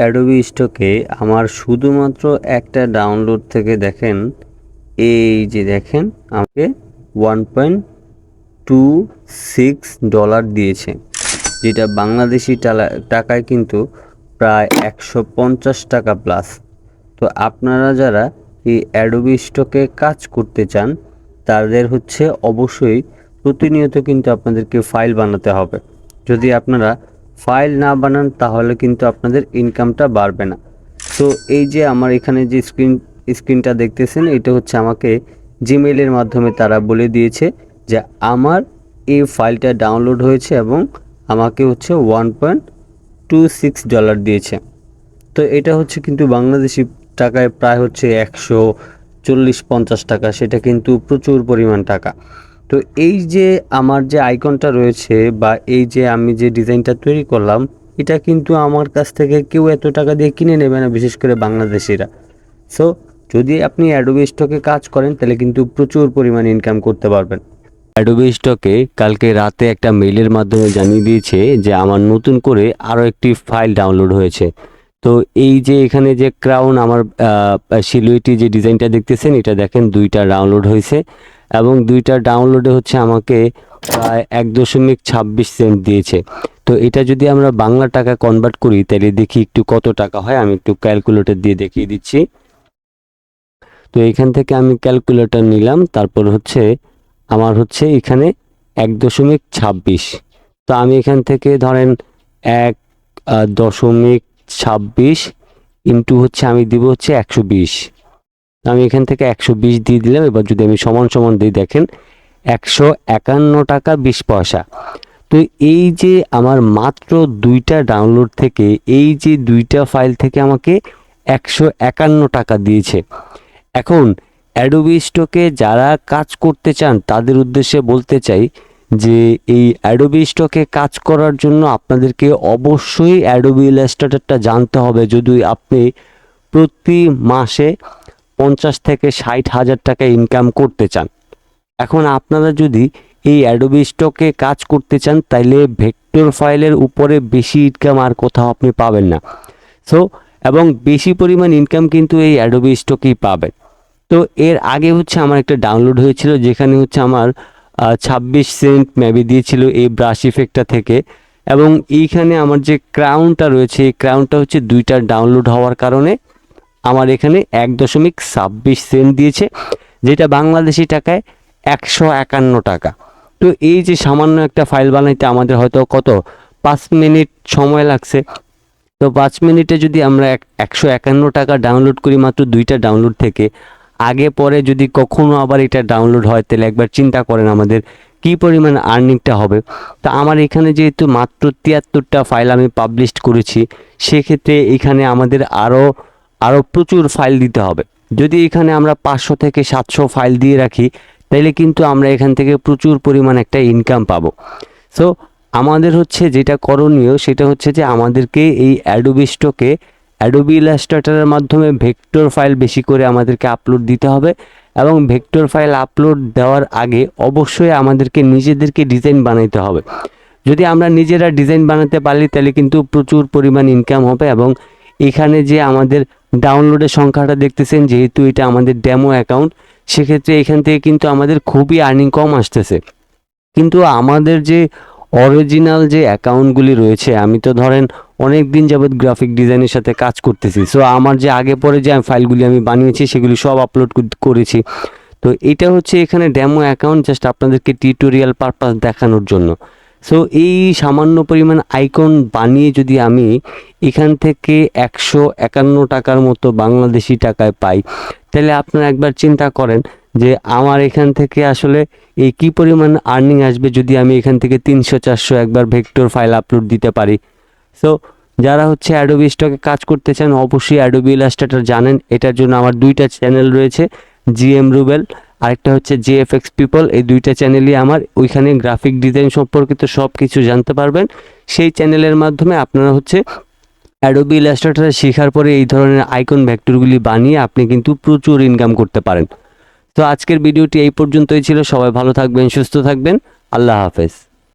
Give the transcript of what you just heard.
Adobe স্টকে আমার শুধুমাত্র একটা ডাউনলোড থেকে দেখেন, এই যে দেখেন, আমাকে one point two six dollar দিয়েছে, যেটা বাংলাদেশি টাকায় কিন্তু প্রায় একশো পঞ্চাশ টাকা প্লাস তো আপনারা যারা এই অ্যাডোবি স্টকে কাজ করতে চান, তাদের হচ্ছে অবশ্যই প্রতিনিয়ত কিন্তু আপনাদেরকে ফাইল বানাতে হবে। যদি আপনারা ফাইল না বানান, তাহলে কিন্তু আপনাদের ইনকামটা বাড়বে না। তো এই যে আমার এখানে যে স্ক্রিন স্ক্রিনটা দেখতেছেন, এটা হচ্ছে আমাকে জিমেইলের মাধ্যমে তারা বলে দিয়েছে যে আমার এই ফাইলটা ডাউনলোড হয়েছে এবং আমাকে হচ্ছে one point two six dollar দিয়েছে। তো এটা হচ্ছে কিন্তু বাংলাদেশি টাকায় প্রায় হচ্ছে একশো চল্লিশ পঞ্চাশ টাকা, সেটা কিন্তু প্রচুর পরিমাণ টাকা। তো এই যে আমার যে আইকনটা রয়েছে বা এই যে আমি যে ডিজাইনটা তৈরি করলাম, এটা কিন্তু আমার কাছ থেকে কেউ এত টাকা দিয়ে কিনে নেবে না, বিশেষ করে বাংলাদেশিরা। সো যদি আপনি অ্যাডোবি স্টকে কাজ করেন, তাহলে কিন্তু প্রচুর পরিমাণ ইনকাম করতে পারবেন। অ্যাডোবি স্টকে কালকে রাতে একটা মেইলের মাধ্যমে জানিয়ে দিয়েছে যে, আমার নতুন করে আরও একটি ফাইল ডাউনলোড হয়েছে। তো এই যে এখানে যে ক্রাউন আমার সিলুইটি যে ডিজাইনটা দেখতেছেন, এটা দেখেন দুইটা ডাউনলোড হয়েছে। এবং দুইটা ডাউনলোডে হচ্ছে আমাকে প্রায় এক দশমিক ছাব্বিশ সেন্ট দিয়েছে। তো এটা যদি আমরা বাংলা টাকা কনভার্ট করি, তাহলে দেখি একটু কত টাকা হয়। আমি একটু ক্যালকুলেটর দিয়ে দেখিয়ে দিচ্ছি। তো এখান থেকে আমি ক্যালকুলেটর নিলাম, তারপর হচ্ছে আমার হচ্ছে এখানে এক দশমিক ছাব্বিশ। তো আমি এখান থেকে ধরেন এক দশমিক ছাব্বিশ ইন্টু হচ্ছে আমি দিব হচ্ছে একশো বিশ। আমি এখান থেকে একশো বিশ দিয়ে দিলাম। এবার যদি আমি সমান সমান দিই দেখেন, একশো একান্ন টাকা বিশ পয়সা। তো এই যে আমার মাত্র দুইটা ডাউনলোড থেকে, এই যে দুইটা ফাইল থেকে আমাকে একশো একান্ন টাকা দিয়েছে। এখন অ্যাডোবি স্টকে যারা কাজ করতে চান, তাদের উদ্দেশ্যে বলতে চাই যে, এই অ্যাডোবি স্টকে কাজ করার জন্য আপনাদেরকে অবশ্যই অ্যাডোবি ইলাস্ট্রেটরটা জানতে হবে। যদি আপনি প্রতি মাসে পঞ্চাশ থেকে ষাট হাজার টাকা ইনকাম করতে চান। এখন আপনারা যদি এই অ্যাডোবি স্টকে কাজ করতে চান, তাইলে ভেক্টর ফাইলের উপরে বেশি ইনকাম আর কোথাও আপনি পাবেন না। সো এবং বেশি পরিমাণ ইনকাম কিন্তু এই অ্যাডোবি স্টকেই পাবেন। তো এর আগে হচ্ছে আমার একটা ডাউনলোড হয়েছিল, যেখানে হচ্ছে আমার ছাব্বিশ সেন্ট মেবি দিয়েছিল এই ব্রাশ ইফেক্টটা থেকে। এবং এইখানে আমার যে ক্রাউনটা রয়েছে, এই ক্রাউনটা হচ্ছে দুইটা ডাউনলোড হওয়ার কারণে আমার এখানে এক দশমিক ছাব্বিশ সেন্ট দিয়েছে, যেটা বাংলাদেশি টাকায় একশো একান্ন টাকা। তো এই যে সামান্য একটা ফাইল বানাইতে আমাদের হয়তো কত? পাঁচ মিনিট সময় লাগছে। তো পাঁচ মিনিটে যদি আমরা এক, একশো একান্ন টাকা ডাউনলোড করি মাত্র দুইটা ডাউনলোড থেকে, আগে পরে যদি কখনো আবার এটা ডাউনলোড হয়, তাহলে একবার চিন্তা করেন আমাদের কী পরিমাণ আর্নিংটা হবে। তা আমার এখানে যেহেতু মাত্র তিয়াত্তরটা ফাইল আমি পাবলিশ করেছি, সেক্ষেত্রে এখানে আমাদের আরও আরও প্রচুর ফাইল দিতে হবে। যদি এখানে আমরা পাঁচশো থেকে সাতশো ফাইল দিয়ে রাখি তাহলে কিন্তু আমরা এখান থেকে প্রচুর পরিমাণ একটা ইনকাম পাবো। সো আমাদের হচ্ছে যেটা করণীয়, সেটা হচ্ছে যে আমাদেরকে এই অ্যাডোবি স্টকে অ্যাডোবি ইলাস্ট্রেটরের মাধ্যমে ভেক্টর ফাইল বেশি করে আমাদেরকে আপলোড দিতে হবে এবং ভেক্টর ফাইল আপলোড দেওয়ার আগে অবশ্যই আমাদেরকে নিজেদেরকে ডিজাইন বানাইতে হবে। যদি আমরা নিজেরা ডিজাইন বানাতে পারি তাহলে কিন্তু প্রচুর পরিমাণ ইনকাম হবে এবং এখানে যে আমাদের ডাউনলোডের সংখ্যাটা দেখতেছেন, যেহেতু এটা আমাদের ডেমো অ্যাকাউন্ট সেক্ষেত্রে এখান থেকে কিন্তু আমাদের খুবই আর্নিং কম আসতেছে। কিন্তু আমাদের যে অরিজিনাল যে অ্যাকাউন্টগুলি রয়েছে, আমি তো ধরেন অনেক দিন যাবৎ গ্রাফিক ডিজাইনের সাথে কাজ করতেছি সো আমার যে আগে পরে যে ফাইলগুলি আমি বানিয়েছি, সেগুলি সব আপলোড করেছি। তো এটা হচ্ছে এখানে ডেমো অ্যাকাউন্ট জাস্ট আপনাদেরকে টিউটোরিয়াল পারপাস দেখানোর জন্য। সো এই সামান্য পরিমাণ আইকন বানিয়ে যদি আমি এখান থেকে একশো একান্ন টাকার মতো বাংলাদেশি টাকায় পাই, তাহলে আপনারা একবার চিন্তা করেন যে আমার এখান থেকে আসলে এই কী পরিমাণ আর্নিং আসবে যদি আমি এখান থেকে তিনশো চারশো একবার ভেক্টর ফাইল আপলোড দিতে পারি। সো যারা হচ্ছে অ্যাডোবি স্টকে কাজ করতে চান, অবশ্যই অ্যাডোবি ইলাস্ট্রেটর জানেন। এটার জন্য আমার দুইটা চ্যানেল রয়েছে জিএম রুবেল আরেকটা হচ্ছে জে এফ এক্স পিপল এই দুইটা চ্যানেলই আমার। ওইখানে গ্রাফিক ডিজাইন সম্পর্কিত সব কিছু জানতে পারবেন। সেই চ্যানেলের মাধ্যমে আপনারা হচ্ছে অ্যাডোবি ইলাস্ট্রেটর শেখার পরে এই ধরনের আইকন ভ্যাক্টরগুলি বানিয়ে আপনি কিন্তু প্রচুর ইনকাম করতে পারেন। তো আজকের ভিডিওটি এই পর্যন্তই ছিল। সবাই ভালো থাকবেন, সুস্থ থাকবেন। আল্লাহ হাফেজ।